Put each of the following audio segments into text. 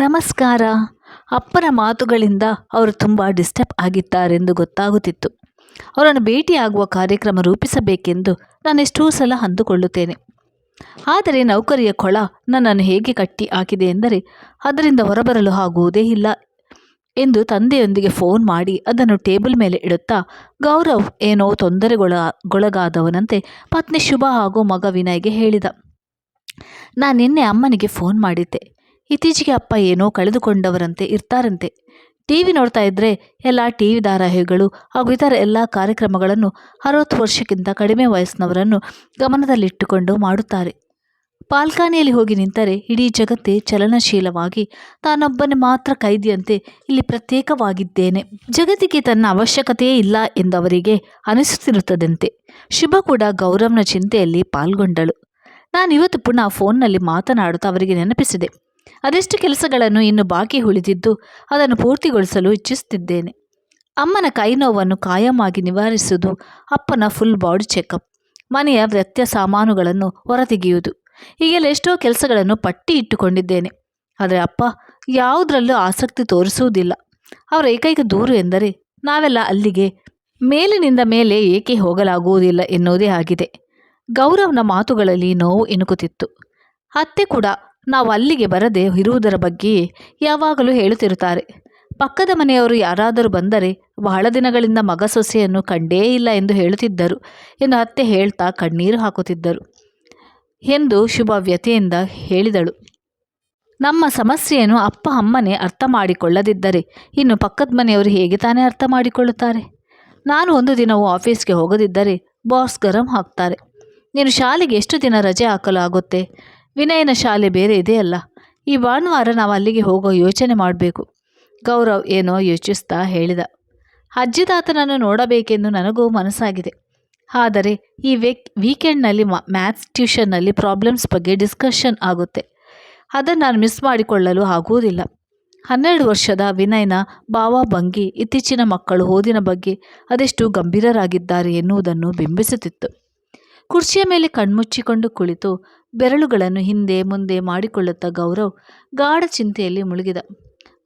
ನಮಸ್ಕಾರ. ಅಪ್ಪನ ಮಾತುಗಳಿಂದ ಅವರು ತುಂಬ ಡಿಸ್ಟರ್ಬ್ ಆಗಿದ್ದಾರೆಂದು ಗೊತ್ತಾಗುತ್ತಿತ್ತು. ಅವರನ್ನು ಭೇಟಿಯಾಗುವ ಕಾರ್ಯಕ್ರಮ ರೂಪಿಸಬೇಕೆಂದು ನಾನೆಷ್ಟೋ ಸಲ ಅಂದುಕೊಳ್ಳುತ್ತೇನೆ. ಆದರೆ ನೌಕರಿಯ ಕೊಳ ನನ್ನನ್ನು ಹೇಗೆ ಕಟ್ಟಿ ಹಾಕಿದೆ ಎಂದರೆ, ಅದರಿಂದ ಹೊರಬರಲು ಆಗುವುದೇ ಇಲ್ಲ ಎಂದು ತಂದೆಯೊಂದಿಗೆ ಫೋನ್ ಮಾಡಿ ಅದನ್ನು ಟೇಬಲ್ ಮೇಲೆ ಇಡುತ್ತಾ, ಗೌರವ್ ಏನೋ ತೊಂದರೆಗೊಳ ಗೊಳಗಾದವನಂತೆ ಪತ್ನಿ ಶುಭ ಹಾಗೂ ಮಗ ವಿನಯ್ಗೆ ಹೇಳಿದ. ನಾನು ನಿನ್ನೆ ಅಮ್ಮನಿಗೆ ಫೋನ್ ಮಾಡಿದ್ದೆ. ಇತ್ತೀಚೆಗೆ ಅಪ್ಪ ಏನೋ ಕಳೆದುಕೊಂಡವರಂತೆ ಇರ್ತಾರಂತೆ. ಟಿ ವಿ ನೋಡ್ತಾ ಇದ್ದರೆ ಎಲ್ಲ ಟಿ ವಿ ಧಾರಾವಾಹಿಗಳು ಹಾಗೂ ಇತರ ಎಲ್ಲ ಕಾರ್ಯಕ್ರಮಗಳನ್ನು ಅರವತ್ತು ವರ್ಷಕ್ಕಿಂತ ಕಡಿಮೆ ವಯಸ್ಸಿನವರನ್ನು ಗಮನದಲ್ಲಿಟ್ಟುಕೊಂಡು ಮಾಡುತ್ತಾರೆ. ಪಾಲ್ಕಾನಿಯಲ್ಲಿ ಹೋಗಿ ನಿಂತರೆ ಇಡೀ ಜಗತ್ತೇ ಚಲನಶೀಲವಾಗಿ ತಾನೊಬ್ಬನೇ ಮಾತ್ರ ಕೈದಿಯಂತೆ ಇಲ್ಲಿ ಪ್ರತ್ಯೇಕವಾಗಿದ್ದೇನೆ. ಜಗತ್ತಿಗೆ ತನ್ನ ಅವಶ್ಯಕತೆಯೇ ಇಲ್ಲ ಎಂದವರಿಗೆ ಅನಿಸುತ್ತಿರುತ್ತದಂತೆ. ಶುಭ ಕೂಡ ಗೌರವ್ನ ಚಿಂತೆಯಲ್ಲಿ ಪಾಲ್ಗೊಂಡಳು. ನಾನಿವತ್ತು ಪುನಃ ಫೋನ್ನಲ್ಲಿ ಮಾತನಾಡುತ್ತಾ ಅವರಿಗೆ ನೆನಪಿಸಿದೆ. ಅದೆಷ್ಟು ಕೆಲಸಗಳನ್ನು ಇನ್ನು ಬಾಕಿ ಉಳಿದಿದ್ದು ಅದನ್ನು ಪೂರ್ತಿಗೊಳಿಸಲು ಇಚ್ಛಿಸುತ್ತಿದ್ದೇನೆ. ಅಮ್ಮನ ಕೈ ನೋವನ್ನು ಕಾಯಮಾಗಿ ನಿವಾರಿಸುವುದು ಅಪ್ಪನ ಫುಲ್ ಬಾಡಿ ಚೆಕಪ್ ಮನೆಯ ವ್ಯತ್ಯ ಸಾಮಾನುಗಳನ್ನು ಹೊರತೆಗೆಯುವುದು. ಹೀಗೆಲ್ಲ ಎಷ್ಟೋ ಕೆಲಸಗಳನ್ನು ಪಟ್ಟಿ ಇಟ್ಟುಕೊಂಡಿದ್ದೇನೆ. ಆದರೆ ಅಪ್ಪ, ಯಾವುದರಲ್ಲೂ ಆಸಕ್ತಿ ತೋರಿಸುವುದಿಲ್ಲ. ಅವರ ಏಕೈಕ ದೂರು ಎಂದರೆ ನಾವೆಲ್ಲ ಅಲ್ಲಿಗೆ ಮೇಲಿನಿಂದ ಮೇಲೆ ಏಕೆ ಹೋಗಲಾಗುವುದಿಲ್ಲ ಎನ್ನುವುದೇ ಆಗಿದೆ. ಗೌರವ್ನ ಮಾತುಗಳಲ್ಲಿ ನೋವು ಇಣುಕುತ್ತಿತ್ತು ಅತ್ತೆ ಕೂಡ ನಾವು ಅಲ್ಲಿಗೆ ಬರದೆ ಇರುವುದರ ಬಗ್ಗೆಯೇ ಯಾವಾಗಲೂ ಹೇಳುತ್ತಿರುತ್ತಾರೆ. ಪಕ್ಕದ ಮನೆಯವರು ಯಾರಾದರೂ ಬಂದರೆ ಬಹಳ ದಿನಗಳಿಂದ ಮಗ ಸೊಸೆಯನ್ನು ಕಂಡೇ ಇಲ್ಲ ಎಂದು ಹೇಳುತ್ತಿದ್ದರು ಎಂದು ಅತ್ತೆ ಹೇಳ್ತಾ ಕಣ್ಣೀರು ಹಾಕುತ್ತಿದ್ದರು ಎಂದು ಶುಭ ವ್ಯಥೆಯಿಂದ ಹೇಳಿದಳು. ನಮ್ಮ ಸಮಸ್ಯೆಯನ್ನು ಅಪ್ಪ ಅಮ್ಮನೇ ಅರ್ಥ ಮಾಡಿಕೊಳ್ಳದಿದ್ದರೆ ಇನ್ನು ಪಕ್ಕದ ಮನೆಯವರು ಹೇಗೆ ತಾನೇ ಅರ್ಥ ಮಾಡಿಕೊಳ್ಳುತ್ತಾರೆ? ನಾನು ಒಂದು ದಿನವೂ ಆಫೀಸ್ಗೆ ಹೋಗದಿದ್ದರೆ ಬಾಸ್ ಗರಂ ಹಾಕ್ತಾರೆ. ನೀನು ಶಾಲೆಗೆ ಎಷ್ಟು ದಿನ ರಜೆ ಹಾಕಲು ಆಗುತ್ತೆ? ವಿನಯನ ಶಾಲೆ ಬೇರೆ ಇದೆಯಲ್ಲ ಈ ಭಾನುವಾರ ನಾವು ಅಲ್ಲಿಗೆ ಹೋಗೋ ಯೋಚನೆ ಮಾಡಬೇಕು. ಗೌರವ್ ಏನೋ ಯೋಚಿಸ್ತಾ ಹೇಳಿದ. ಅಜ್ಜಿದಾತನನ್ನು ನೋಡಬೇಕೆಂದು ನನಗೂ ಮನಸ್ಸಾಗಿದೆ. ಆದರೆ ಈ ವೇಕ್, ವೀಕೆಂಡ್ನಲ್ಲಿ ಮ್ಯಾಥ್ಸ್ ಟ್ಯೂಷನ್ನಲ್ಲಿ ಪ್ರಾಬ್ಲಮ್ಸ್ ಬಗ್ಗೆ ಡಿಸ್ಕಷನ್ ಆಗುತ್ತೆ. ಅದನ್ನು ನಾನು ಮಿಸ್ ಮಾಡಿಕೊಳ್ಳಲು ಆಗುವುದಿಲ್ಲ. ಹನ್ನೆರಡು ವರ್ಷದ ವಿನಯ್ನ ಭಾವ ಭಂಗಿ ಇತ್ತೀಚಿನ ಮಕ್ಕಳು ಓದಿನ ಬಗ್ಗೆ ಅದೆಷ್ಟು ಗಂಭೀರರಾಗಿದ್ದಾರೆ ಎನ್ನುವುದನ್ನು ಬಿಂಬಿಸುತ್ತಿತ್ತು. ಕುರ್ಚಿಯ ಮೇಲೆ ಕಣ್ಮುಚ್ಚಿಕೊಂಡು ಕುಳಿತು ಬೆರಳುಗಳನ್ನು ಹಿಂದೆ ಮುಂದೆ ಮಾಡಿಕೊಳ್ಳುತ್ತಾ ಗೌರವ್ ಗಾಢ ಚಿಂತೆಯಲ್ಲಿ ಮುಳುಗಿದ.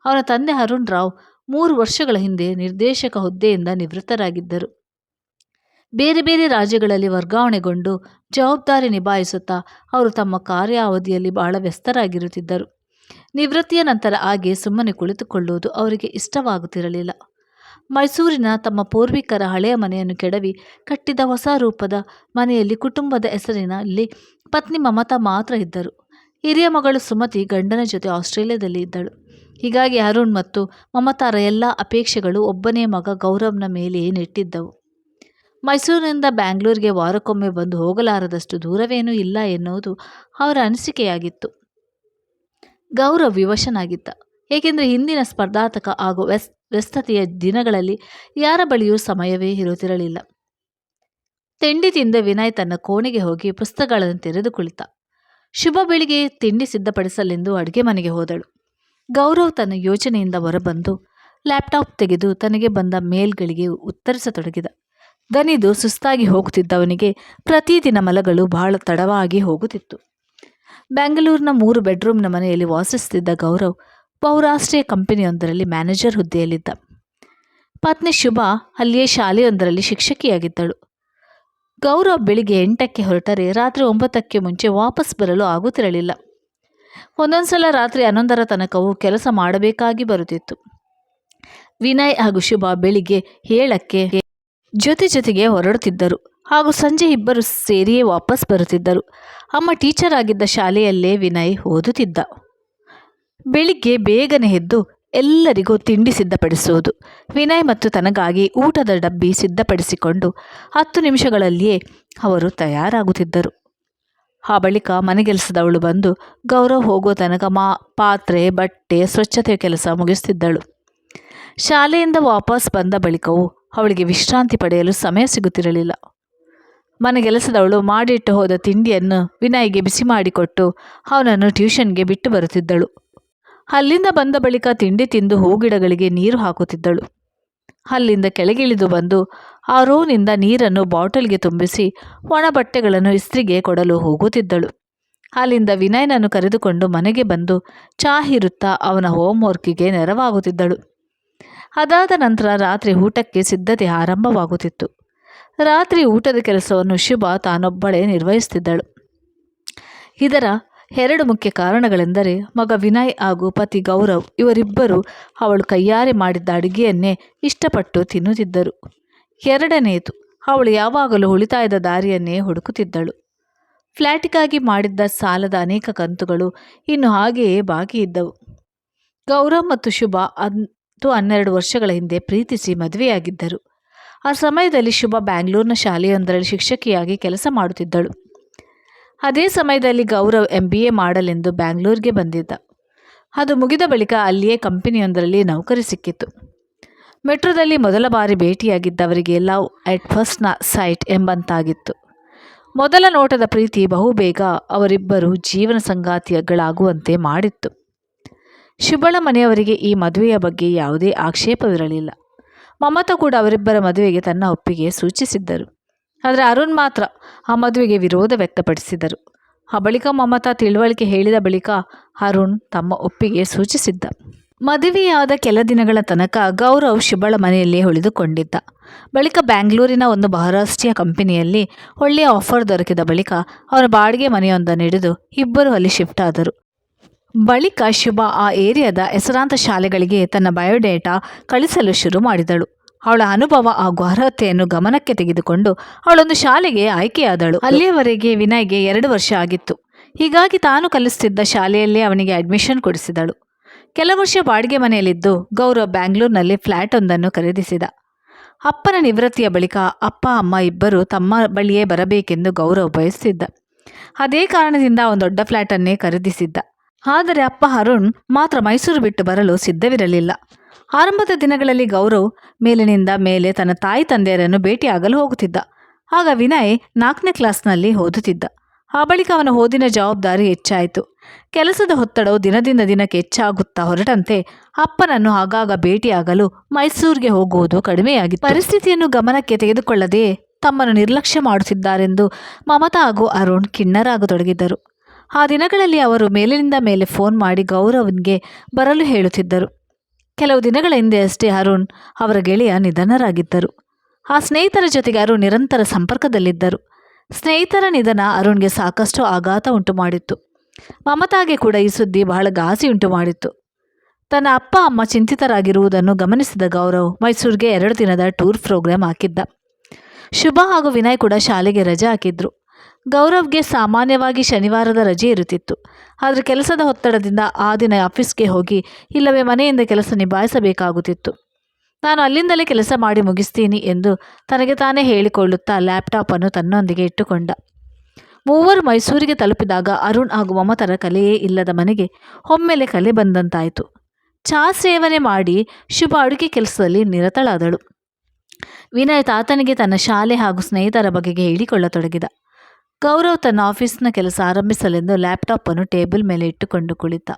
ಅವನ ತಂದೆ ಅರುಣ್ ರಾವ್ ಮೂರು ವರ್ಷಗಳ ಹಿಂದೆ ನಿರ್ದೇಶಕ ಹುದ್ದೆಯಿಂದ ನಿವೃತ್ತರಾಗಿದ್ದರು. ಬೇರೆ ಬೇರೆ ರಾಜ್ಯಗಳಲ್ಲಿ ವರ್ಗಾವಣೆಗೊಂಡು ಜವಾಬ್ದಾರಿ ನಿಭಾಯಿಸುತ್ತಾ ಅವರು ತಮ್ಮ ಕಾರ್ಯಾವಧಿಯಲ್ಲಿ ಬಹಳ ವ್ಯಸ್ತರಾಗಿರುತ್ತಿದ್ದರು. ನಿವೃತ್ತಿಯ ನಂತರ ಹಾಗೆ ಸುಮ್ಮನೆ ಕುಳಿತುಕೊಳ್ಳುವುದು ಅವರಿಗೆ ಇಷ್ಟವಾಗುತ್ತಿರಲಿಲ್ಲ. ಮೈಸೂರಿನ ತಮ್ಮ ಪೂರ್ವಿಕರ ಹಳೆಯ ಮನೆಯನ್ನು ಕೆಡವಿ ಕಟ್ಟಿದ ಹೊಸ ರೂಪದ ಮನೆಯಲ್ಲಿ ಕುಟುಂಬದ ಹೆಸರಿನಲ್ಲಿ ಪತ್ನಿ ಮಮತಾ ಮಾತ್ರ ಇದ್ದರು. ಹಿರಿಯ ಮಗಳು ಸುಮತಿ ಗಂಡನ ಜೊತೆ ಆಸ್ಟ್ರೇಲಿಯಾದಲ್ಲಿ ಇದ್ದಳು. ಹೀಗಾಗಿ ಅರುಣ್ ಮತ್ತು ಮಮತಾರ ಎಲ್ಲ ಅಪೇಕ್ಷೆಗಳು ಒಬ್ಬನೇ ಮಗ ಗೌರವ್ನ ಮೇಲೆಯೇ ನೆಟ್ಟಿದ್ದವು. ಮೈಸೂರಿನಿಂದ ಬ್ಯಾಂಗ್ಳೂರಿಗೆ ವಾರಕ್ಕೊಮ್ಮೆ ಬಂದು ಹೋಗಲಾರದಷ್ಟು ದೂರವೇನೂ ಇಲ್ಲ ಎನ್ನುವುದು ಅವರ ಅನಿಸಿಕೆಯಾಗಿತ್ತು. ಗೌರವ್ ವಿವಶನಾಗಿದ್ದ. ಏಕೆಂದರೆ ಹಿಂದಿನ ಸ್ಪರ್ಧಾತಕ ಹಾಗೂ ವ್ಯಸ್ ವ್ಯಸ್ತತೆಯ ದಿನಗಳಲ್ಲಿ ಯಾರ ಬಳಿಯೂ ಸಮಯವೇ ಇರುತ್ತಿರಲಿಲ್ಲ. ತಿಂಡಿ ತಿಂದ ವಿನಯ್ ತನ್ನ ಕೋಣೆಗೆ ಹೋಗಿ ಪುಸ್ತಕಗಳನ್ನು ತೆರೆದು ಕುಳಿತ. ಶುಭ ಬೆಳಿಗ್ಗೆ ತಿಂಡಿ ಸಿದ್ಧಪಡಿಸಲೆಂದು ಅಡುಗೆ ಮನೆಗೆ ಹೋದಳು. ಗೌರವ್ ತನ್ನ ಯೋಚನೆಯಿಂದ ಹೊರಬಂದು ಲ್ಯಾಪ್ಟಾಪ್ ತೆಗೆದು ತನಗೆ ಬಂದ ಮೇಲ್ಗಳಿಗೆ ಉತ್ತರಿಸತೊಡಗಿದ. ದನಿದು ಸುಸ್ತಾಗಿ ಹೋಗುತ್ತಿದ್ದವನಿಗೆ ಪ್ರತಿದಿನ ಮಲಗಳು ಬಹಳ ತಡವಾಗಿ ಹೋಗುತ್ತಿತ್ತು. ಬೆಂಗಳೂರಿನ ಮೂರು ಬೆಡ್ರೂಮ್ನ ಮನೆಯಲ್ಲಿ ವಾಸಿಸುತ್ತಿದ್ದ ಗೌರವ್ ಬಹುರಾಷ್ಟ್ರೀಯ ಕಂಪನಿಯೊಂದರಲ್ಲಿ ಮ್ಯಾನೇಜರ್ ಹುದ್ದೆಯಲ್ಲಿದ್ದ. ಪತ್ನಿ ಶುಭ ಅಲ್ಲಿಯೇ ಶಾಲೆಯೊಂದರಲ್ಲಿ ಶಿಕ್ಷಕಿಯಾಗಿದ್ದಳು. ಗೌರವ್ ಬೆಳಿಗ್ಗೆ ಎಂಟಕ್ಕೆ ಹೊರಟರೆ ರಾತ್ರಿ ಒಂಬತ್ತಕ್ಕೆ ಮುಂಚೆ ವಾಪಸ್ ಬರಲು ಆಗುತ್ತಿರಲಿಲ್ಲ. ಒಂದೊಂದು ಸಲ ರಾತ್ರಿ ಹನ್ನೊಂದರ ತನಕವೂ ಕೆಲಸ ಮಾಡಬೇಕಾಗಿ ಬರುತ್ತಿತ್ತು. ವಿನಯ್ ಹಾಗೂ ಶುಭ ಬೆಳಿಗ್ಗೆ ಏಳಕ್ಕೆ ಜೊತೆ ಜೊತೆಗೆ ಹೊರಡುತ್ತಿದ್ದರು. ಹಾಗೂ ಸಂಜೆ ಇಬ್ಬರು ಸೇರಿಯೇ ವಾಪಸ್ ಬರುತ್ತಿದ್ದರು. ಅಮ್ಮ ಟೀಚರ್ ಆಗಿದ್ದ ಶಾಲೆಯಲ್ಲೇ ವಿನಯ್ ಓದುತ್ತಿದ್ದ. ಬೆಳಿಗ್ಗೆ ಬೇಗನೆ ಎದ್ದು ಎಲ್ಲರಿಗೂ ತಿಂಡಿ ಸಿದ್ಧಪಡಿಸುವುದು. ವಿನಯ್ ಮತ್ತು ತನಗಾಗಿ ಊಟದ ಡಬ್ಬಿ ಸಿದ್ಧಪಡಿಸಿಕೊಂಡು ಹತ್ತು ನಿಮಿಷಗಳಲ್ಲಿಯೇ ಅವರು ತಯಾರಾಗುತ್ತಿದ್ದರು. ಆ ಬಳಿಕ ಮನೆಗೆಲಸದವಳು ಬಂದು ಗೌರವ್ ಹೋಗೋ ತನಕ ಮಾ, ಪಾತ್ರೆ, ಬಟ್ಟೆ, ಸ್ವಚ್ಛತೆಯ ಕೆಲಸ ಮುಗಿಸುತ್ತಿದ್ದಳು ಶಾಲೆಯಿಂದ ವಾಪಸ್ ಬಂದ ಬಳಿಕವೂ ಅವಳಿಗೆ ವಿಶ್ರಾಂತಿ ಪಡೆಯಲು ಸಮಯ ಸಿಗುತ್ತಿರಲಿಲ್ಲ. ಮನೆಗೆಲಸದವಳು ಮಾಡಿಟ್ಟು ಹೋದ ತಿಂಡಿಯನ್ನು ವಿನಯ್ಗೆ ಬಿಸಿ ಮಾಡಿಕೊಟ್ಟು ಅವನನ್ನು ಟ್ಯೂಷನ್ಗೆ ಬಿಟ್ಟು ಬರುತ್ತಿದ್ದಳು. ಅಲ್ಲಿಂದ ಬಂದ ಬಳಿಕ ತಿಂಡಿ ತಿಂದು ಹೂಗಿಡಗಳಿಗೆ ನೀರು ಹಾಕುತ್ತಿದ್ದಳು. ಅಲ್ಲಿಂದ ಕೆಳಗಿಳಿದು ಬಂದು ಆ ರೋನಿಂದ ನೀರನ್ನು ಬಾಟಲ್ಗೆ ತುಂಬಿಸಿ ಒಣ ಬಟ್ಟೆಗಳನ್ನು ಇಸ್ತ್ರಿಗೆ ಕೊಡಲು ಹೋಗುತ್ತಿದ್ದಳು. ಅಲ್ಲಿಂದ ವಿನಯನನ್ನು ಕರೆದುಕೊಂಡು ಮನೆಗೆ ಬಂದು ಚಾ ಇರುತ್ತಾ ಅವನ ಹೋಮ್ವರ್ಕಿಗೆ ನೆರವಾಗುತ್ತಿದ್ದಳು. ಅದಾದ ನಂತರ ರಾತ್ರಿ ಊಟಕ್ಕೆ ಸಿದ್ಧತೆ ಆರಂಭವಾಗುತ್ತಿತ್ತು. ರಾತ್ರಿ ಊಟದ ಕೆಲಸವನ್ನು ಶುಭ ತಾನೊಬ್ಬಳೇ ನಿರ್ವಹಿಸುತ್ತಿದ್ದಳು. ಇದರ ಎರಡು ಮುಖ್ಯ ಕಾರಣಗಳೆಂದರೆ ಮಗ ವಿನಯ್ ಹಾಗೂ ಪತಿ ಗೌರವ್ ಇವರಿಬ್ಬರು ಅವಳು ಕೈಯಾರೆ ಮಾಡಿದ್ದ ಅಡುಗೆಯನ್ನೇ ಇಷ್ಟಪಟ್ಟು ತಿನ್ನುತ್ತಿದ್ದರು. ಎರಡನೆಯದು ಅವಳು ಯಾವಾಗಲೂ ಉಳಿತಾಯದ ದಾರಿಯನ್ನೇ ಹುಡುಕುತ್ತಿದ್ದಳು. ಫ್ಲ್ಯಾಟಿಗಾಗಿ ಮಾಡಿದ್ದ ಸಾಲದ ಅನೇಕ ಕಂತುಗಳು ಇನ್ನು ಹಾಗೆಯೇ ಬಾಕಿ ಇದ್ದವು. ಗೌರವ್ ಮತ್ತು ಶುಭ ಅಂತು ಹನ್ನೆರಡು ವರ್ಷಗಳ ಹಿಂದೆ ಪ್ರೀತಿಸಿ ಮದುವೆಯಾಗಿದ್ದರು. ಆ ಸಮಯದಲ್ಲಿ ಶುಭ ಬ್ಯಾಂಗ್ಳೂರಿನ ಶಾಲೆಯೊಂದರಲ್ಲಿ ಶಿಕ್ಷಕಿಯಾಗಿ ಕೆಲಸ ಮಾಡುತ್ತಿದ್ದಳು. ಅದೇ ಸಮಯದಲ್ಲಿ ಗೌರವ್ ಎಂ ಬಿ ಎ ಮಾಡಲೆಂದು ಬ್ಯಾಂಗ್ಳೂರಿಗೆ ಬಂದಿದ್ದ. ಅದು ಮುಗಿದ ಬಳಿಕ ಅಲ್ಲಿಯೇ ಕಂಪನಿಯೊಂದರಲ್ಲಿ ನೌಕರಿ ಸಿಕ್ಕಿತು ಮೆಟ್ರೋದಲ್ಲಿ ಮೊದಲ ಬಾರಿ ಭೇಟಿಯಾಗಿದ್ದವರಿಗೆ ಲವ್ ಅಟ್ ಫಸ್ಟ್ನ ಸೈಟ್ ಎಂಬಂತಾಗಿತ್ತು. ಮೊದಲ ನೋಟದ ಪ್ರೀತಿ ಬಹುಬೇಗ ಅವರಿಬ್ಬರು ಜೀವನ ಸಂಗಾತಿಗಳಾಗುವಂತೆ ಮಾಡಿತ್ತು. ಶುಭಳ ಮನೆಯವರಿಗೆ ಈ ಮದುವೆಯ ಬಗ್ಗೆ ಯಾವುದೇ ಆಕ್ಷೇಪವಿರಲಿಲ್ಲ. ಮಮತಾ ಕೂಡ ಅವರಿಬ್ಬರ ಮದುವೆಗೆ ತನ್ನ ಒಪ್ಪಿಗೆ ಸೂಚಿಸಿದ್ದರು. ಆದರೆ ಅರುಣ್ ಮಾತ್ರ ಆ ಮದುವೆಗೆ ವಿರೋಧ ವ್ಯಕ್ತಪಡಿಸಿದರು ಆ ಬಳಿಕ ಮಮತಾ ತಿಳುವಳಿಕೆ ಹೇಳಿದ ಬಳಿಕ ಅರುಣ್ ತಮ್ಮ ಒಪ್ಪಿಗೆ ಸೂಚಿಸಿದ್ದ. ಮದುವೆಯಾದ ಕೆಲ ದಿನಗಳ ತನಕ ಗೌರವ್ ಶುಭಳ ಮನೆಯಲ್ಲೇ ಉಳಿದುಕೊಂಡಿದ್ದ. ಬಳಿಕ ಬ್ಯಾಂಗ್ಳೂರಿನ ಒಂದು ಬಹುರಾಷ್ಟ್ರೀಯ ಕಂಪನಿಯಲ್ಲಿ ಒಳ್ಳೆಯ ಆಫರ್ ದೊರಕಿದ ಬಳಿಕ ಅವರ ಬಾಡಿಗೆ ಮನೆಯೊಂದನ್ನು ಹಿಡಿದು ಇಬ್ಬರು ಅಲ್ಲಿ ಶಿಫ್ಟ್ ಆದರು. ಬಳಿಕ ಶುಭ ಆ ಏರಿಯಾದ ಹೆಸರಾಂತ ಶಾಲೆಗಳಿಗೆ ತನ್ನ ಬಯೋಡೇಟಾ ಕಳಿಸಲು ಶುರು ಮಾಡಿದಳು. ಅವಳ ಅನುಭವ ಹಾಗೂ ಅರ್ಹತೆಯನ್ನು ಗಮನಕ್ಕೆ ತೆಗೆದುಕೊಂಡು ಅವಳೊಂದು ಶಾಲೆಗೆ ಆಯ್ಕೆಯಾದಳು. ಅಲ್ಲಿಯವರೆಗೆ ವಿನಯ್ಗೆ ಎರಡು ವರ್ಷ ಆಗಿತ್ತು. ಹೀಗಾಗಿ ತಾನು ಕಲಿಸುತ್ತಿದ್ದ ಶಾಲೆಯಲ್ಲೇ ಅವನಿಗೆ ಅಡ್ಮಿಷನ್ ಕೊಡಿಸಿದಳು. ಕೆಲ ವರ್ಷ ಬಾಡಿಗೆ ಮನೆಯಲ್ಲಿದ್ದು ಗೌರವ್ ಬ್ಯಾಂಗ್ಳೂರ್ನಲ್ಲಿ ಫ್ಲ್ಯಾಟ್ ಒಂದನ್ನು ಖರೀದಿಸಿದ. ಅಪ್ಪನ ನಿವೃತ್ತಿಯ ಬಳಿಕ ಅಪ್ಪ, ಅಮ್ಮ ಇಬ್ಬರು ತಮ್ಮ ಬಳಿಯೇ ಬರಬೇಕೆಂದು ಗೌರವ್ ಬಯಸುತ್ತಿದ್ದ ಅದೇ ಕಾರಣದಿಂದ ಒಂದು ದೊಡ್ಡ ಫ್ಲ್ಯಾಟನ್ನೇ ಖರೀದಿಸಿದ್ದ. ಆದರೆ ಅಪ್ಪ ಅರುಣ್ ಮಾತ್ರ ಮೈಸೂರು ಬಿಟ್ಟು ಬರಲು ಸಿದ್ಧವಿರಲಿಲ್ಲ. ಆರಂಭದ ದಿನಗಳಲ್ಲಿ ಗೌರವ್ ಮೇಲಿನಿಂದ ಮೇಲೆ ತನ್ನ ತಾಯಿ ತಂದೆಯರನ್ನು ಭೇಟಿಯಾಗಲು ಹೋಗುತ್ತಿದ್ದ. ಆಗ ವಿನಯ್ ನಾಲ್ಕನೇ ಕ್ಲಾಸ್ನಲ್ಲಿ ಓದುತ್ತಿದ್ದ. ಆ ಬಳಿಕ ಅವನ ಓದಿನ ಜವಾಬ್ದಾರಿ ಹೆಚ್ಚಾಯಿತು. ಕೆಲಸದ ಒತ್ತಡವು ದಿನದಿಂದ ದಿನಕ್ಕೆ ಹೆಚ್ಚಾಗುತ್ತಾ ಹೊರಟಂತೆ ಅಪ್ಪನನ್ನು ಆಗಾಗ ಭೇಟಿಯಾಗಲು ಮೈಸೂರಿಗೆ ಹೋಗುವುದು ಕಡಿಮೆಯಾಗಿತ್ತು. ಪರಿಸ್ಥಿತಿಯನ್ನು ಗಮನಕ್ಕೆ ತೆಗೆದುಕೊಳ್ಳದೆ ತಮ್ಮನ್ನು ನಿರ್ಲಕ್ಷ್ಯ ಮಾಡುತ್ತಿದ್ದಾರೆಂದು ಮಮತಾ ಹಾಗೂ ಅರುಣ್ ಕಿಣ್ಣರಾಗತೊಡಗಿದ್ದರು ಆ ದಿನಗಳಲ್ಲಿ ಅವರು ಮೇಲಿನಿಂದ ಮೇಲೆ ಫೋನ್ ಮಾಡಿ ಗೌರವನ್ಗೆ ಬರಲು ಹೇಳುತ್ತಿದ್ದರು. ಕೆಲವು ದಿನಗಳ ಹಿಂದೆ ಅಷ್ಟೇ ಅರುಣ್ ಅವರ ಗೆಳೆಯ ನಿಧನರಾಗಿದ್ದರು. ಆ ಸ್ನೇಹಿತರ ಜೊತೆಗೆ ಅರುಣ್ ನಿರಂತರ ಸಂಪರ್ಕದಲ್ಲಿದ್ದರು. ಸ್ನೇಹಿತರ ನಿಧನ ಅರುಣ್ಗೆ ಸಾಕಷ್ಟು ಆಘಾತ ಉಂಟು ಮಾಡಿತ್ತು ಮಮತಾಗೆ ಕೂಡ ಈ ಸುದ್ದಿ ಬಹಳ ಘಾಸಿ ಉಂಟು ಮಾಡಿತ್ತು ತನ್ನ ಅಪ್ಪ, ಅಮ್ಮ ಚಿಂತಿತರಾಗಿರುವುದನ್ನು ಗಮನಿಸಿದ ಗೌರವ್ ಮೈಸೂರಿಗೆ ಎರಡು ದಿನದ ಟೂರ್ ಪ್ರೋಗ್ರಾಮ್ ಹಾಕಿದ್ದ. ಶುಭ ಹಾಗೂ ವಿನಯ್ ಕೂಡ ಶಾಲೆಗೆ ರಜೆ ಹಾಕಿದ್ರು. ಗೌರವ್ಗೆ ಸಾಮಾನ್ಯವಾಗಿ ಶನಿವಾರದ ರಜೆ ಇರುತ್ತಿತ್ತು. ಆದರೆ ಕೆಲಸದ ಒತ್ತಡದಿಂದ ಆ ದಿನ ಆಫೀಸ್ಗೆ ಹೋಗಿ ಇಲ್ಲವೇ ಮನೆಯಿಂದ ಕೆಲಸ ನಿಭಾಯಿಸಬೇಕಾಗುತ್ತಿತ್ತು. ನಾನು ಅಲ್ಲಿಂದಲೇ ಕೆಲಸ ಮಾಡಿ ಮುಗಿಸ್ತೀನಿ ಎಂದು ತನಗೆ ತಾನೇ ಹೇಳಿಕೊಳ್ಳುತ್ತಾ ಲ್ಯಾಪ್ಟಾಪನ್ನು ತನ್ನೊಂದಿಗೆ ಇಟ್ಟುಕೊಂಡ. ಮೂವರು ಮೈಸೂರಿಗೆ ತಲುಪಿದಾಗ ಅರುಣ್ ಹಾಗೂ ಮಮತರ ಕಲೆಯೇ ಇಲ್ಲದ ಮನೆಗೆ ಒಮ್ಮೆಲೆ ಕಲೆ ಬಂದಂತಾಯಿತು. ಚಹಾ ಸೇವನೆ ಮಾಡಿ ಶುಭ ಅಡುಗೆ ಕೆಲಸದಲ್ಲಿ ನಿರತಳಾದಳು. ವಿನಯ್ ತಾತನಿಗೆ ತನ್ನ ಶಾಲೆ ಹಾಗೂ ಸ್ನೇಹಿತರ ಬಗೆಗೆ ಹೇಳಿಕೊಳ್ಳತೊಡಗಿದ. ಗೌರವ್ ತನ್ನ ಆಫೀಸ್ನ ಕೆಲಸ ಆರಂಭಿಸಲೆಂದು ಲ್ಯಾಪ್ಟಾಪನ್ನು ಟೇಬಲ್ ಮೇಲೆ ಇಟ್ಟುಕೊಂಡು ಕುಳಿತ.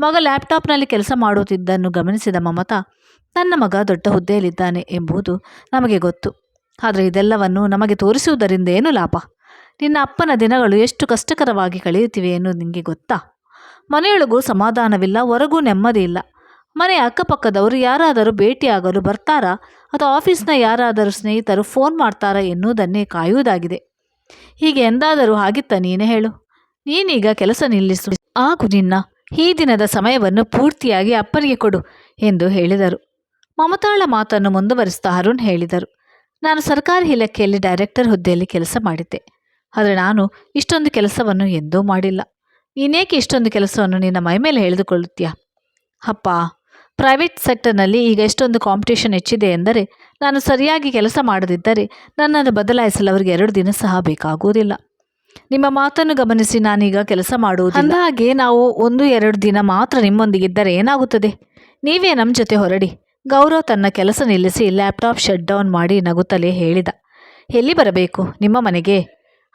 ಮಗ ಲ್ಯಾಪ್ಟಾಪ್ನಲ್ಲಿ ಕೆಲಸ ಮಾಡುತ್ತಿದ್ದನ್ನು ಗಮನಿಸಿದ ಮಮತಾ, ನನ್ನ ಮಗ ದೊಡ್ಡ ಹುದ್ದೆಯಲ್ಲಿದ್ದಾನೆ ಎಂಬುದು ನಮಗೆ ಗೊತ್ತು. ಆದರೆ ಇದೆಲ್ಲವನ್ನು ನಮಗೆ ತೋರಿಸುವುದರಿಂದ ಏನು ಲಾಭ? ನಿನ್ನ ಅಪ್ಪನ ದಿನಗಳು ಎಷ್ಟು ಕಷ್ಟಕರವಾಗಿ ಕಳೆಯುತ್ತಿವೆ ಎನ್ನುವುದು ನಿಮಗೆ ಗೊತ್ತಾ? ಮನೆಯೊಳಗೂ ಸಮಾಧಾನವಿಲ್ಲ, ಹೊರಗೂ ನೆಮ್ಮದಿ ಇಲ್ಲ. ಮನೆಯ ಅಕ್ಕಪಕ್ಕದವರು ಯಾರಾದರೂ ಭೇಟಿಯಾಗಲು ಬರ್ತಾರಾ? ಅಥವಾ ಆಫೀಸ್ನ ಯಾರಾದರೂ ಸ್ನೇಹಿತರು ಫೋನ್ ಮಾಡ್ತಾರಾ ಎನ್ನುವುದನ್ನೇ ಕಾಯುವುದಾಗಿದೆ. ಹೀಗೆ ಎಂದಾದರೂ ಆಗಿತ್ತ ನೀನೇ ಹೇಳು. ನೀನೀಗ ಕೆಲಸ ನಿಲ್ಲಿಸು. ಆಗು ನಿನ್ನ. ಈ ದಿನದ ಸಮಯವನ್ನು ಪೂರ್ತಿಯಾಗಿ ಅಪ್ಪನಿಗೆ ಕೊಡು ಎಂದು ಹೇಳಿದರು. ಮಮತಾಳ ಮಾತನ್ನು ಮುಂದುವರಿಸ್ತಾ ಅರುಣ್ ಹೇಳಿದರು. ನಾನು ಸರ್ಕಾರಿ ಇಲಾಖೆಯಲ್ಲಿ ಡೈರೆಕ್ಟರ್ ಹುದ್ದೆಯಲ್ಲಿ ಕೆಲಸ ಮಾಡಿದ್ದೆ. ಆದರೆ ನಾನು ಇಷ್ಟೊಂದು ಕೆಲಸವನ್ನು ಎಂದೂ ಮಾಡಿಲ್ಲ. ನೀನೇಕೆ ಇಷ್ಟೊಂದು ಕೆಲಸವನ್ನು ನಿನ್ನ ಮೈ ಮೇಲೆ ಎಳೆದುಕೊಳ್ಳುತ್ತೀಯಾ? ಅಪ್ಪ ಪ್ರೈವೇಟ್ ಸೆಕ್ಟರ್ನಲ್ಲಿ ಈಗ ಎಷ್ಟೊಂದು ಕಾಂಪಿಟೇಷನ್ ಹೆಚ್ಚಿದೆ ಎಂದರೆ ನಾನು ಸರಿಯಾಗಿ ಕೆಲಸ ಮಾಡದಿದ್ದರೆ ನನ್ನನ್ನು ಬದಲಾಯಿಸಲು ಅವರಿಗೆ ಎರಡು ದಿನ ಸಹ ಬೇಕಾಗುವುದಿಲ್ಲ. ನಿಮ್ಮ ಮಾತನ್ನು ಗಮನಿಸಿ ನಾನೀಗ ಕೆಲಸ ಮಾಡುವುದು ಅಂದಹಾಗೆ ನಾವು ಒಂದು ಎರಡು ದಿನ ಮಾತ್ರ ನಿಮ್ಮೊಂದಿಗಿದ್ದರೆ ಏನಾಗುತ್ತದೆ? ನೀವೇ ನಮ್ಮ ಜೊತೆ ಹೊರಡಿ. ಗೌರವ್ ತನ್ನ ಕೆಲಸ ನಿಲ್ಲಿಸಿ ಲ್ಯಾಪ್ಟಾಪ್ ಶಟ್ ಡೌನ್ ಮಾಡಿ ನಗುತ್ತಲೇ ಹೇಳಿದ. ಎಲ್ಲಿ ಬರಬೇಕು? ನಿಮ್ಮ ಮನೆಗೆ?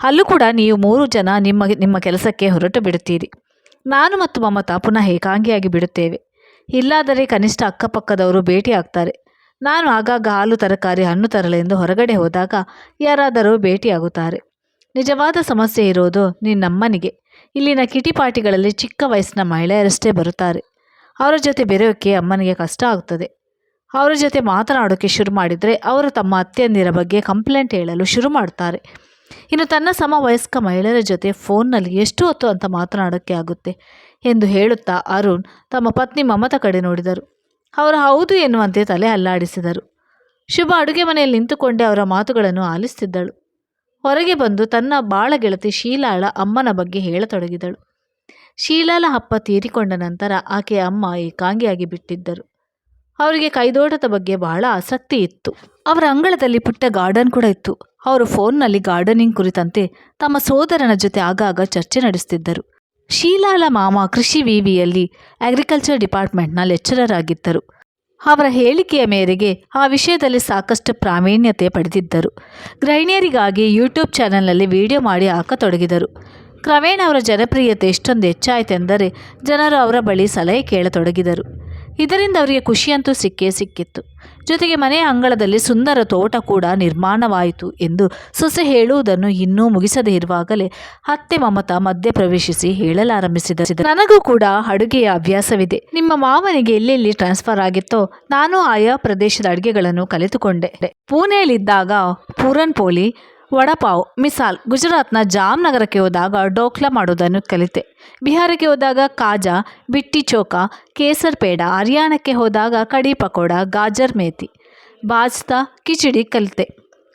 ಅಲ್ಲೂ ಕೂಡ ನೀವು ಮೂರು ಜನ ನಿಮ್ಮ ನಿಮ್ಮ ಕೆಲಸಕ್ಕೆ ಹೊರಟು ಬಿಡುತ್ತೀರಿ. ನಾನು ಮತ್ತು ಮಮತಾ ಪುನಃ ಏಕಾಂಗಿಯಾಗಿ ಬಿಡುತ್ತೇವೆ. ಇಲ್ಲಾದರೆ ಕನಿಷ್ಠ ಅಕ್ಕಪಕ್ಕದವರು ಭೇಟಿ ಆಗ್ತಾರೆ ನಾನು ಆಗಾಗ ಹಾಲು ತರಕಾರಿ, ಹಣ್ಣು ತರಲೆಂದು ಹೊರಗಡೆ ಹೋದಾಗ ಯಾರಾದರೂ ಭೇಟಿಯಾಗುತ್ತಾರೆ. ನಿಜವಾದ ಸಮಸ್ಯೆ ಇರೋದು ನಿನ್ನಮ್ಮನಿಗೆ. ಇಲ್ಲಿನ ಕಿಟಿಪಾಟಿಗಳಲ್ಲಿ ಚಿಕ್ಕ ವಯಸ್ಸಿನ ಮಹಿಳೆಯರಷ್ಟೇ ಬರುತ್ತಾರೆ. ಅವರ ಜೊತೆ ಬೆರೆಯೋಕ್ಕೆ ಅಮ್ಮನಿಗೆ ಕಷ್ಟ ಆಗ್ತದೆ. ಅವರ ಜೊತೆ ಮಾತನಾಡೋಕ್ಕೆ ಶುರು ಮಾಡಿದರೆ ಅವರು ತಮ್ಮ ಅತ್ತೆಯಂದಿರ ಬಗ್ಗೆ ಕಂಪ್ಲೇಂಟ್ ಹೇಳಲು ಶುರು ಮಾಡ್ತಾರೆ. ಇನ್ನು ತನ್ನ ಸಮವಯಸ್ಕ ಮಹಿಳೆಯರ ಜೊತೆ ಫೋನ್ನಲ್ಲಿ ಎಷ್ಟು ಹೊತ್ತು ಅಂತ ಮಾತನಾಡೋಕ್ಕೆ ಆಗುತ್ತೆ ಎಂದು ಹೇಳುತ್ತಾ ಅರುಣ್ ತಮ್ಮ ಪತ್ನಿ ಮಮತಾ ಕಡೆ ನೋಡಿದರು. ಅವರು ಹೌದು ಎನ್ನುವಂತೆ ತಲೆ ಅಲ್ಲಾಡಿಸಿದರು. ಶುಭ ಅಡುಗೆ ಮನೆಯಲ್ಲಿ ನಿಂತುಕೊಂಡೇ ಅವರ ಮಾತುಗಳನ್ನು ಆಲಿಸುತ್ತಿದ್ದಳು. ಹೊರಗೆ ಬಂದು ತನ್ನ ಬಾಳ ಗೆಳತಿ ಶೀಲಾಳ ಅಮ್ಮನ ಬಗ್ಗೆ ಹೇಳತೊಡಗಿದಳು. ಶೀಲಾಳ ಅಪ್ಪ ತೀರಿಕೊಂಡ ನಂತರ ಆಕೆಯ ಅಮ್ಮ ಏಕಾಂಗಿಯಾಗಿ ಬಿಟ್ಟಿದ್ದರು. ಅವರಿಗೆ ಕೈದೋಟದ ಬಗ್ಗೆ ಬಹಳ ಆಸಕ್ತಿ ಇತ್ತು. ಅವರ ಅಂಗಳದಲ್ಲಿ ಪುಟ್ಟ ಗಾರ್ಡನ್ ಕೂಡ ಇತ್ತು. ಅವರು ಫೋನ್ನಲ್ಲಿ ಗಾರ್ಡನಿಂಗ್ ಕುರಿತಂತೆ ತಮ್ಮ ಸೋದರನ ಜೊತೆ ಆಗಾಗ ಚರ್ಚೆ ನಡೆಸುತ್ತಿದ್ದರು ಶೀಲಾಳ ಮಾಮ ಕೃಷಿ ವಿವಿಯಲ್ಲಿ ಅಗ್ರಿಕಲ್ಚರ್ ಡಿಪಾರ್ಟ್ಮೆಂಟ್ನ ಲೆಕ್ಚರರ್ ಆಗಿದ್ದರು ಅವರ ಹೇಳಿಕೆಯ ಮೇರೆಗೆ ಆ ವಿಷಯದಲ್ಲಿ ಸಾಕಷ್ಟು ಪ್ರಾವೀಣ್ಯತೆ ಪಡೆದಿದ್ದರು. ಗೃಹಿಣಿಯರಿಗಾಗಿ ಯೂಟ್ಯೂಬ್ ಚಾನಲ್ನಲ್ಲಿ ವಿಡಿಯೋ ಮಾಡಿ ಹಾಕತೊಡಗಿದರು ಕ್ರಮೇಣ ಅವರ ಜನಪ್ರಿಯತೆ ಎಷ್ಟೊಂದು ಹೆಚ್ಚಾಯಿತೆಂದರೆ ಜನರು ಅವರ ಬಳಿ ಸಲಹೆ ಕೇಳತೊಡಗಿದರು. ಇದರಿಂದ ಅವರಿಗೆ ಖುಷಿಯಂತೂ ಸಿಕ್ಕೇ ಸಿಕ್ಕಿತ್ತು. ಜೊತೆಗೆ ಮನೆಯ ಅಂಗಳದಲ್ಲಿ ಸುಂದರ ತೋಟ ಕೂಡ ನಿರ್ಮಾಣವಾಯಿತು ಎಂದು ಸೊಸೆ ಹೇಳುವುದನ್ನು ಇನ್ನೂ ಮುಗಿಸದೇ ಇರುವಾಗಲೇ ಅತ್ತೆ ಮಮತಾ ಮಧ್ಯ ಪ್ರವೇಶಿಸಿ ಹೇಳಲಾರಂಭಿಸಿದ ನನಗೂ ಕೂಡ ಅಡುಗೆಯ ಅಭ್ಯಾಸವಿದೆ. ನಿಮ್ಮ ಮಾವನಿಗೆ ಎಲ್ಲೆಲ್ಲಿ ಟ್ರಾನ್ಸ್ಫರ್ ಆಗಿತ್ತೋ ನಾನು ಆಯಾ ಪ್ರದೇಶದ ಅಡುಗೆಗಳನ್ನು ಕಲಿತುಕೊಂಡೆ. ಪುಣೆಯಲ್ಲಿದ್ದಾಗ ಪೂರನ್ ಪೋಲಿ ವಡಪಾವ್, ಮಿಸಾಲ್ ಗುಜರಾತ್ನ ಜಾಮ್ನಗರಕ್ಕೆ ಹೋದಾಗ ಡೋಕ್ಲಾ ಮಾಡೋದನ್ನು ಕಲಿತೆ. ಬಿಹಾರಕ್ಕೆ ಹೋದಾಗ ಕಾಜಾ, ಬಿಟ್ಟಿ ಚೋಕ ಕೇಸರ್ ಪೇಡ ಹರಿಯಾಣಕ್ಕೆ ಹೋದಾಗ ಕಡಿ ಪಕೋಡ, ಗಾಜರ್ ಮೇತಿ, ಬಾಜ್ತಾ, ಕಿಚಡಿ ಕಲಿತೆ.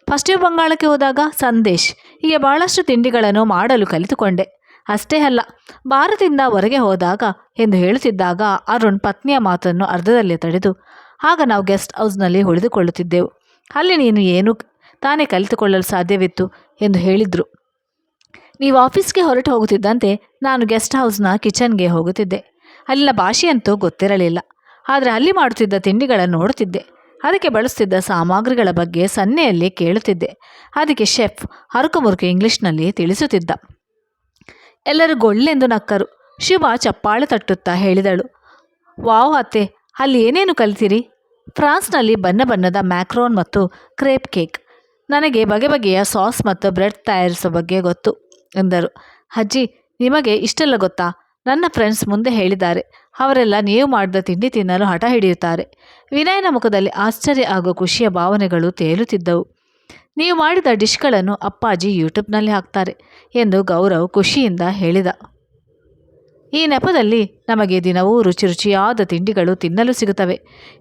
ಪಶ್ಚಿಮ ಬಂಗಾಳಕ್ಕೆ ಹೋದಾಗ ಸಂದೇಶ್, ಹೀಗೆ ಬಹಳಷ್ಟು ತಿಂಡಿಗಳನ್ನು ಮಾಡಲು ಕಲಿತುಕೊಂಡೆ. ಅಷ್ಟೇ ಅಲ್ಲ, ಭಾರತದಿಂದ ಹೊರಗೆ ಹೋದಾಗ ಎಂದು ಹೇಳುತ್ತಿದ್ದಾಗ ಅರುಣ್ ಪತ್ನಿಯ ಮಾತನ್ನು ಅರ್ಧದಲ್ಲೇ ತಡೆದು, ಆಗ ನಾವು ಗೆಸ್ಟ್ ಹೌಸ್ನಲ್ಲಿ ಉಳಿದುಕೊಳ್ಳುತ್ತಿದ್ದೆವು. ಅಲ್ಲಿ ನೀನು ಏನು ತಾನೇ ಕಲಿತುಕೊಳ್ಳಲು ಸಾಧ್ಯವಿತ್ತು ಎಂದು ಹೇಳಿದರು. ನೀವು ಆಫೀಸ್ಗೆ ಹೊರಟು ಹೋಗುತ್ತಿದ್ದಂತೆ ನಾನು ಗೆಸ್ಟ್ ಹೌಸ್ನ ಕಿಚನ್ಗೆ ಹೋಗುತ್ತಿದ್ದೆ. ಅಲ್ಲಿನ ಭಾಷೆಯಂತೂ ಗೊತ್ತಿರಲಿಲ್ಲ. ಆದರೆ ಅಲ್ಲಿ ಮಾಡುತ್ತಿದ್ದ ತಿಂಡಿಗಳನ್ನು ನೋಡುತ್ತಿದ್ದೆ. ಅದಕ್ಕೆ ಬಳಸುತ್ತಿದ್ದ ಸಾಮಗ್ರಿಗಳ ಬಗ್ಗೆ ಸನ್ನೆಯಲ್ಲಿ ಕೇಳುತ್ತಿದ್ದೆ. ಅದಕ್ಕೆ ಶೆಫ್ ಹರಕು ಮುರುಕು ಇಂಗ್ಲಿಷ್ನಲ್ಲಿ ತಿಳಿಸುತ್ತಿದ್ದ. ಎಲ್ಲರೂ ಗೊಳ್ಳೆಂದು ನಕ್ಕರು. ಶಿವ ಚಪ್ಪಾಳೆ ತಟ್ಟುತ್ತಾ ಹೇಳಿದಳು. ವಾವ್ ಅತ್ತೆ, ಅಲ್ಲಿ ಏನೇನು ಕಲಿತೀರಿ? ಫ್ರಾನ್ಸ್ನಲ್ಲಿ ಬಣ್ಣ ಬಣ್ಣದ ಮ್ಯಾಕ್ರೋನ್ ಮತ್ತು ಕ್ರೇಪ್ ಕೇಕ್. ನನಗೆ ಬಗೆ ಬಗೆಯ ಸಾಸ್ ಮತ್ತು ಬ್ರೆಡ್ ತಯಾರಿಸೋ ಬಗ್ಗೆ ಗೊತ್ತು, ಎಂದರು. ಅಜ್ಜಿ, ನಿಮಗೆ ಇಷ್ಟೆಲ್ಲ ಗೊತ್ತಾ? ನನ್ನ ಫ್ರೆಂಡ್ಸ್ ಮುಂದೆ ಹೇಳಿದ್ದಾರೆ. ಅವರೆಲ್ಲ ನೀವು ಮಾಡಿದ ತಿಂಡಿ ತಿನ್ನಲು ಹಠ ಹಿಡಿಯುತ್ತಾರೆ. ವಿನಯನ ಮುಖದಲ್ಲಿ ಆಶ್ಚರ್ಯ ಹಾಗೂ ಖುಷಿಯ ಭಾವನೆಗಳು ತೇಲುತ್ತಿದ್ದವು. ನೀವು ಮಾಡಿದ ಡಿಶ್ಗಳನ್ನು ಅಪ್ಪಾಜಿ ಯೂಟ್ಯೂಬ್ನಲ್ಲಿ ಹಾಕ್ತಾರೆ, ಎಂದು ಗೌರವ್ ಖುಷಿಯಿಂದ ಹೇಳಿದ. ಈ ನೆಪದಲ್ಲಿ ನಮಗೆ ದಿನವೂ ರುಚಿ ರುಚಿಯಾದ ತಿಂಡಿಗಳು ತಿನ್ನಲು ಸಿಗುತ್ತವೆ,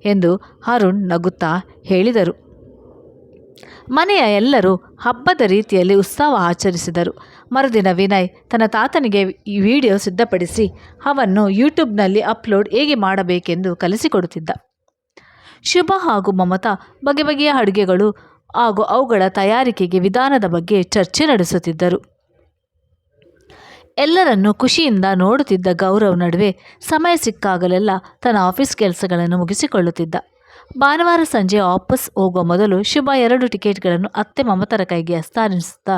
ಎಂದು ಅರುಣ್ ನಗುತ್ತಾ ಹೇಳಿದರು. ಮನೆಯ ಎಲ್ಲರೂ ಹಬ್ಬದ ರೀತಿಯಲ್ಲಿ ಉತ್ಸವ ಆಚರಿಸಿದರು. ಮರುದಿನ ವಿನಯ್ ತನ್ನ ತಾತನಿಗೆ ಈ ವಿಡಿಯೋ ಸಿದ್ಧಪಡಿಸಿ ಅವನ್ನು ಯೂಟ್ಯೂಬ್ನಲ್ಲಿ ಅಪ್ಲೋಡ್ ಹೇಗೆ ಮಾಡಬೇಕೆಂದು ಕಲಿಸಿಕೊಡುತ್ತಿದ್ದ. ಶುಭ ಹಾಗೂ ಮಮತಾ ಬಗೆ ಬಗೆಯ ಅಡುಗೆಗಳು ಹಾಗೂ ಅವುಗಳ ತಯಾರಿಕೆಗೆ ವಿಧಾನದ ಬಗ್ಗೆ ಚರ್ಚೆ ನಡೆಸುತ್ತಿದ್ದರು. ಎಲ್ಲರನ್ನು ಖುಷಿಯಿಂದ ನೋಡುತ್ತಿದ್ದ ಗೌರವ್ ನಡುವೆ ಸಮಯ ಸಿಕ್ಕಾಗಲೆಲ್ಲ ತನ್ನ ಆಫೀಸ್ ಕೆಲಸಗಳನ್ನು ಮುಗಿಸಿಕೊಳ್ಳುತ್ತಿದ್ದ. ಭಾನುವಾರ ಸಂಜೆ ವಾಪಸ್ ಹೋಗುವ ಮೊದಲು ಶುಭ ಎರಡು ಟಿಕೆಟ್ಗಳನ್ನು ಅತ್ತೆ ಮಮತರ ಕೈಗೆ ಹಸ್ತಾಂತರಿಸುತ್ತಾ,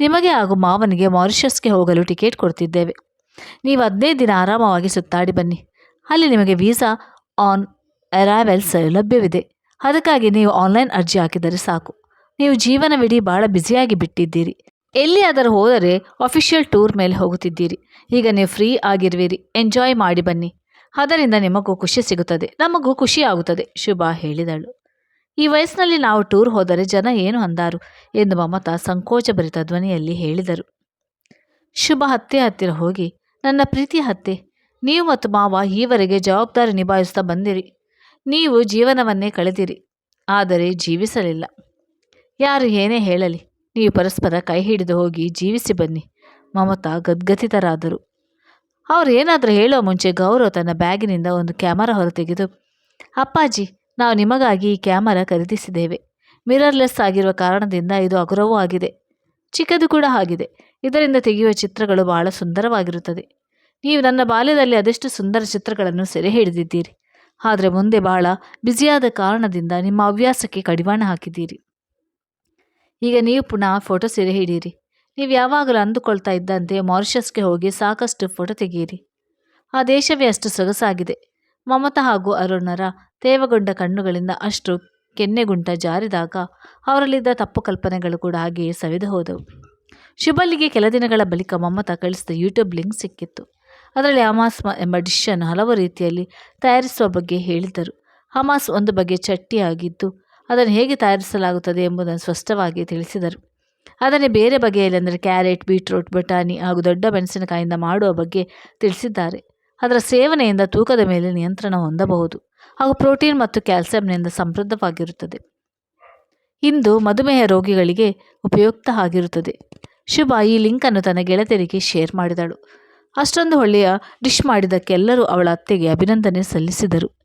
ನಿಮಗೆ ಹಾಗೂ ಮಾವನಿಗೆ ಮಾರಿಷಸ್ಗೆ ಹೋಗಲು ಟಿಕೆಟ್ ಕೊಡ್ತಿದ್ದೇವೆ. ನೀವು ಹದಿನೈದು ದಿನ ಆರಾಮವಾಗಿ ಸುತ್ತಾಡಿ ಬನ್ನಿ. ಅಲ್ಲಿ ನಿಮಗೆ ವೀಸಾ ಆನ್ ಅರೈವಲ್ ಸೌಲಭ್ಯವಿದೆ ಅದಕ್ಕಾಗಿ ನೀವು ಆನ್ಲೈನ್ ಅರ್ಜಿ ಹಾಕಿದರೆ ಸಾಕು. ನೀವು ಜೀವನವಿಡೀ ಭಾಳ ಬ್ಯುಸಿಯಾಗಿ ಬಿಟ್ಟಿದ್ದೀರಿ. ಎಲ್ಲಿಯಾದರೂ ಹೋದರೆ ಅಫಿಷಿಯಲ್ ಟೂರ್ ಮೇಲೆ ಹೋಗುತ್ತಿದ್ದೀರಿ. ಈಗ ನೀವು ಫ್ರೀ ಆಗಿರುವಿರಿ. ಎಂಜಾಯ್ ಮಾಡಿ ಬನ್ನಿ. ಅದರಿಂದ ನಿಮಗೂ ಖುಷಿ ಸಿಗುತ್ತದೆ, ನಮಗೂ ಖುಷಿಯಾಗುತ್ತದೆ ಶುಭ ಹೇಳಿದಳು. ಈ ವಯಸ್ಸಿನಲ್ಲಿ ನಾವು ಟೂರ್ ಹೋದರೆ ಜನ ಏನು ಅಂದಾರು ಎಂದು ಮಮತಾ ಸಂಕೋಚಭರಿತ ಧ್ವನಿಯಲ್ಲಿ ಹೇಳಿದರು. ಶುಭ ಹತ್ತೆ ಹತ್ತಿರ ಹೋಗಿ, ನನ್ನ ಪ್ರೀತಿ ಹತ್ತೆ, ನೀವು ಮತ್ತು ಮಾವ ಈವರೆಗೆ ಜವಾಬ್ದಾರಿ ನಿಭಾಯಿಸುತ್ತಾ ಬಂದಿರಿ. ನೀವು ಜೀವನವನ್ನೇ ಕಳೆದಿರಿ, ಆದರೆ ಜೀವಿಸಲಿಲ್ಲ. ಯಾರು ಏನೇ ಹೇಳಲಿ, ನೀವು ಪರಸ್ಪರ ಕೈ ಹಿಡಿದು ಹೋಗಿ ಜೀವಿಸಿ ಬನ್ನಿ, ಮಮತಾ ಗದ್ಗದಿತರಾದರು ಅವ್ರು ಏನಾದರೂ ಹೇಳೋ ಮುಂಚೆ ಗೌರವ್ ತನ್ನ ಬ್ಯಾಗಿನಿಂದ ಒಂದು ಕ್ಯಾಮರಾ ಹೊರತೆಗೆದು, ಅಪ್ಪಾಜಿ, ನಾವು ನಿಮಗಾಗಿ ಈ ಕ್ಯಾಮರಾ ಖರೀದಿಸಿದ್ದೇವೆ. ಮಿರರ್ಲೆಸ್ ಆಗಿರುವ ಕಾರಣದಿಂದ ಇದು ಅಗುರವೂ ಆಗಿದೆ. ಚಿಕ್ಕದು ಕೂಡ ಆಗಿದೆ. ಇದರಿಂದ ತೆಗೆಯುವ ಚಿತ್ರಗಳು ಬಹಳ ಸುಂದರವಾಗಿರುತ್ತದೆ. ನೀವು ನನ್ನ ಬಾಲ್ಯದಲ್ಲಿ ಅದೆಷ್ಟು ಸುಂದರ ಚಿತ್ರಗಳನ್ನು ಸೆರೆ ಹಿಡಿದಿದ್ದೀರಿ. ಆದರೆ ಮುಂದೆ ಬಹಳ ಬ್ಯುಸಿಯಾದ ಕಾರಣದಿಂದ ನಿಮ್ಮ ಹವ್ಯಾಸಕ್ಕೆ ಕಡಿವಾಣ ಹಾಕಿದ್ದೀರಿ. ಈಗ ನೀವು ಪುನಃ ಫೋಟೋ ಸೆರೆ ಹಿಡಿಯಿರಿ. ನೀವು ಯಾವಾಗಲೂ ಅಂದುಕೊಳ್ತಾ ಇದ್ದಂತೆ ಮಾರಿಷಸ್ಗೆ ಹೋಗಿ ಸಾಕಷ್ಟು ಫೋಟೋ ತೆಗೆಯಿರಿ. ಆ ದೇಶವೇ ಅಷ್ಟು ಸೊಗಸಾಗಿದೆ. ಮಮತಾ ಹಾಗೂ ಅರುಣರ ತೇವಗೊಂಡ ಕಣ್ಣುಗಳಿಂದ ಅಷ್ಟು ಕೆನ್ನೆಗುಂಟ ಜಾರಿದಾಗ ಅವರಲ್ಲಿದ್ದ ತಪ್ಪು ಕಲ್ಪನೆಗಳು ಕೂಡ ಹಾಗೆಯೇ ಸವಿದು ಹೋದವು. ಶುಭಲ್ಲಿಗೆ ಕೆಲ ದಿನಗಳ ಬಳಿಕ ಮಮತಾ ಕಳಿಸಿದ ಯೂಟ್ಯೂಬ್ ಲಿಂಕ್ ಸಿಕ್ಕಿತ್ತು. ಅದರಲ್ಲಿ ಹಮಾಸ್ ಎಂಬ ಡಿಶನ್ನು ಹಲವು ರೀತಿಯಲ್ಲಿ ತಯಾರಿಸುವ ಬಗ್ಗೆ ಹೇಳಿದ್ದರು. ಹಮಾಸ್ ಒಂದು ಬಗೆಯ ಚಟ್ಟಿಯಾಗಿದ್ದು ಅದನ್ನು ಹೇಗೆ ತಯಾರಿಸಲಾಗುತ್ತದೆ ಎಂಬುದನ್ನು ಸ್ಪಷ್ಟವಾಗಿ ತಿಳಿಸಿದರು. ಅದನ್ನೇ ಬೇರೆ ಬಗೆಯಲ್ಲಿ ಅಂದರೆ ಕ್ಯಾರೆಟ್, ಬೀಟ್ರೂಟ್, ಬಟಾಣಿ ಹಾಗೂ ದೊಡ್ಡ ಮೆಣಸಿನಕಾಯಿಂದ ಮಾಡುವ ಬಗ್ಗೆ ತಿಳಿಸಿದ್ದಾರೆ. ಅದರ ಸೇವನೆಯಿಂದ ತೂಕದ ಮೇಲೆ ನಿಯಂತ್ರಣ ಹೊಂದಬಹುದು ಹಾಗೂ ಪ್ರೋಟೀನ್ ಮತ್ತು ಕ್ಯಾಲ್ಸಿಯಂನಿಂದ ಸಮೃದ್ಧವಾಗಿರುತ್ತದೆ. ಇಂದು ಮಧುಮೇಹ ರೋಗಿಗಳಿಗೆ ಉಪಯುಕ್ತ ಆಗಿರುತ್ತದೆ. ಶುಭ ಈ ಲಿಂಕನ್ನು ತನ್ನ ಗೆಳತಿಯರಿಗೆ ಶೇರ್ ಮಾಡಿದಳು. ಅಷ್ಟೊಂದು ಒಳ್ಳೆಯ ಡಿಶ್ ಮಾಡಿದ್ದಕ್ಕೆಲ್ಲರೂ ಅವಳ ಅತ್ತೆಗೆ ಅಭಿನಂದನೆ ಸಲ್ಲಿಸಿದರು.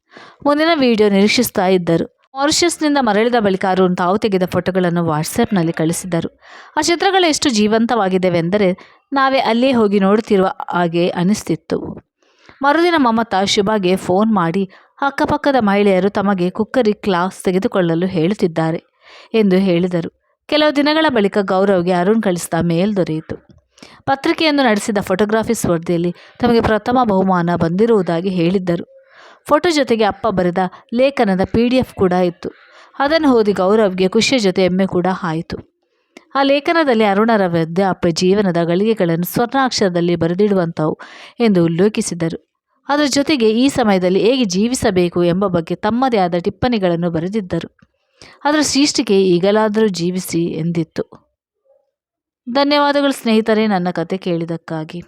ಮುಂದಿನ ವಿಡಿಯೋ ನಿರೀಕ್ಷಿಸ್ತಾ ಇದ್ದರು. ಮಾರಿಷಸ್ನಿಂದ ಮರಳಿದ ಬಳಿಕ ಅರುಣ್ ತಾವು ತೆಗೆದ ಫೋಟೋಗಳನ್ನು ವಾಟ್ಸಪ್ನಲ್ಲಿ ಕಳಿಸಿದ್ದರು. ಆ ಚಿತ್ರಗಳು ಎಷ್ಟು ಜೀವಂತವಾಗಿದ್ದವೆಂದರೆ ನಾವೇ ಅಲ್ಲೇ ಹೋಗಿ ನೋಡುತ್ತಿರುವ ಹಾಗೆ ಅನಿಸ್ತಿತ್ತು. ಮರುದಿನ ಮಮತಾ ಶುಭಾಗೆ ಫೋನ್ ಮಾಡಿ, ಅಕ್ಕಪಕ್ಕದ ಮಹಿಳೆಯರು ತಮಗೆ ಕುಕ್ಕರಿ ಕ್ಲಾಸ್ ತೆಗೆದುಕೊಳ್ಳಲು ಹೇಳುತ್ತಿದ್ದಾರೆ ಎಂದು ಹೇಳಿದರು. ಕೆಲವು ದಿನಗಳ ಬಳಿಕ ಗೌರವ್ಗೆ ಅರುಣ್ ಕಳಿಸಿದ ಮೇಲ್ ದೊರೆಯಿತು. ಪತ್ರಿಕೆಯನ್ನು ನಡೆಸಿದ ಫೋಟೋಗ್ರಾಫಿ ಸ್ಪರ್ಧೆಯಲ್ಲಿ ತಮಗೆ ಪ್ರಥಮ ಬಹುಮಾನ ಬಂದಿರುವುದಾಗಿ ಹೇಳಿದ್ದರು. ಫೋಟೋ ಜೊತೆಗೆ ಅಪ್ಪ ಬರೆದ ಲೇಖನದ ಪಿ ಡಿ ಎಫ್ ಕೂಡ ಇತ್ತು. ಅದನ್ನು ಓದಿ ಗೌರವ್ಗೆ ಖುಷಿಯ ಜೊತೆ ಹೆಮ್ಮೆ ಕೂಡ ಆಯಿತು. ಆ ಲೇಖನದಲ್ಲಿ ಅರುಣರ ಅಪ್ಪ ಜೀವನದ ಗಳಿಗೆಗಳನ್ನು ಸ್ವರ್ಣಾಕ್ಷರದಲ್ಲಿ ಬರೆದಿಡುವಂಥವು ಎಂದು ಉಲ್ಲೇಖಿಸಿದರು. ಅದರ ಜೊತೆಗೆ ಈ ಸಮಯದಲ್ಲಿ ಹೇಗೆ ಜೀವಿಸಬೇಕು ಎಂಬ ಬಗ್ಗೆ ತಮ್ಮದೇ ಆದ ಟಿಪ್ಪಣಿಗಳನ್ನು ಬರೆದಿದ್ದರು. ಅದರ ಸೃಷ್ಟಿಗೆ ಈಗಲಾದರೂ ಜೀವಿಸಿ ಎಂದಿತ್ತು. ಧನ್ಯವಾದಗಳು ಸ್ನೇಹಿತರೇ, ನನ್ನ ಕತೆ ಕೇಳಿದ್ದಕ್ಕಾಗಿ.